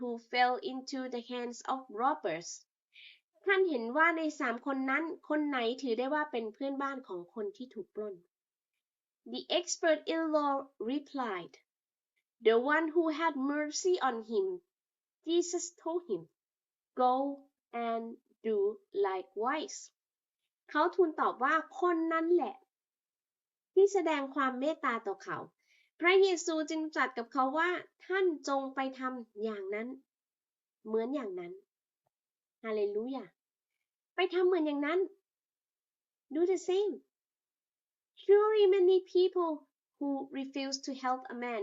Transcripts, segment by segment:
who fell into the hands of robbers ท่านเห็นว่าในสามคนนั้น คนไหนถือได้ว่าเป็นเพื่อนบ้านของคนที่ถูกปล้น The expert-in-law replied, The one who had mercy on him. Jesus told him, Go and do likewise. เขาทูลตอบว่าคนนั้นแหละ ที่แสดงความเมตตาต่อเขา พระเยซูจึงตรัสกับเขาว่าท่านจงไปทำอย่างนั้น เหมือนอย่างนั้นฮาเลลูยาไปทำเหมือนอย่างนั้น Do the same. Surely many people who refused to help a man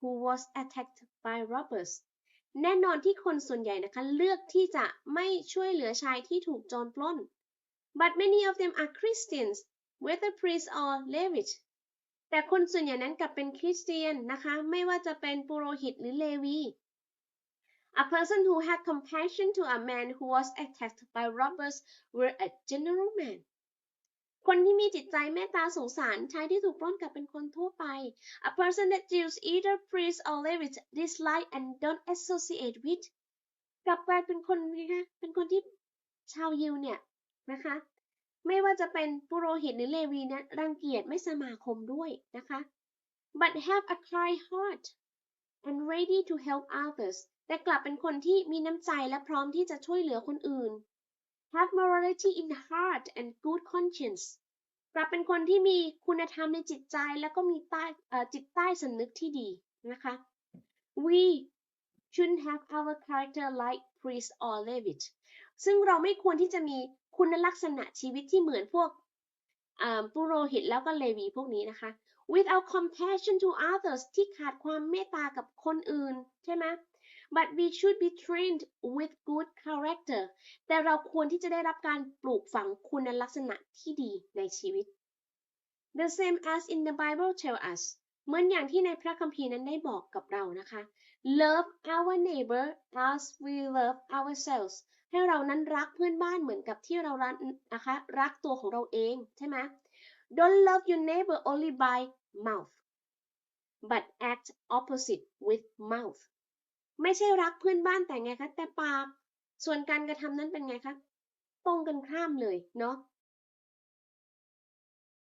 who was attacked by robbers แน่นอนที่คนส่วนใหญ่นะคะ เลือกที่จะไม่ช่วยเหลือชายที่ถูกโจรปล้น but many of them are Christians whether priests or Levites แต่คนส่วนใหญ่นั้นกลับเป็นคริสเตียนนะคะ ไม่ว่าจะเป็นปุโรหิตหรือเลวี A person who had compassion to a man who was attacked by robbers were a general man คนที่มีจิตใจเมตตาสงสารชายที่ถูกปล้นกลับเป็นคนทั่วไป A person that Jews either priest or Levite dislike and don't associate with กลับกลายเป็นคนนะคะเป็นคนที่ชาวยิวเนี่ยนะคะ ไม่ว่าจะเป็นปุโรหิตหรือเลวีนะรังเกียจไม่สมาคมด้วยนะคะ but have a kind heart and ready to help others แต่กลับเป็นคนที่มีน้ำใจและพร้อมที่จะช่วยเหลือคนอื่น have morality in heart and good conscience กลับเป็นคนที่มีคุณธรรมในจิตใจแล้วก็มีใต้จิตใต้สำนึกที่ดีนะคะ we shouldn't have our character like priest or levit ซึ่งเราไม่ควรที่จะมีคุณลักษณะชีวิตที่เหมือนพวกปุโรหิตแล้วก็เลวีพวกนี้นะคะ without compassion to others ที่ขาดความเมตตากับคนอื่นใช่ไหม but we should be trained with good character แต่เราควรที่จะได้รับการปลูกฝังคุณลักษณะที่ดีในชีวิต the same as in the Bible tell us เหมือนอย่างที่ในพระคัมภีร์นั้นได้บอกกับเรานะคะ love our neighbor as we love ourselves ให้เรานั้นรักเพื่อนบ้านเหมือนกับที่เรารักนะคะรักตัวของเราเองใช่ไหม don't love your neighbor only by mouth but act opposite with mouth ไม่ใช่รักเพื่อนบ้านแต่ไงคะแต่ปาก ส่วนการกระทำนั้นเป็นไงคะตรงกันข้ามเลยเนาะ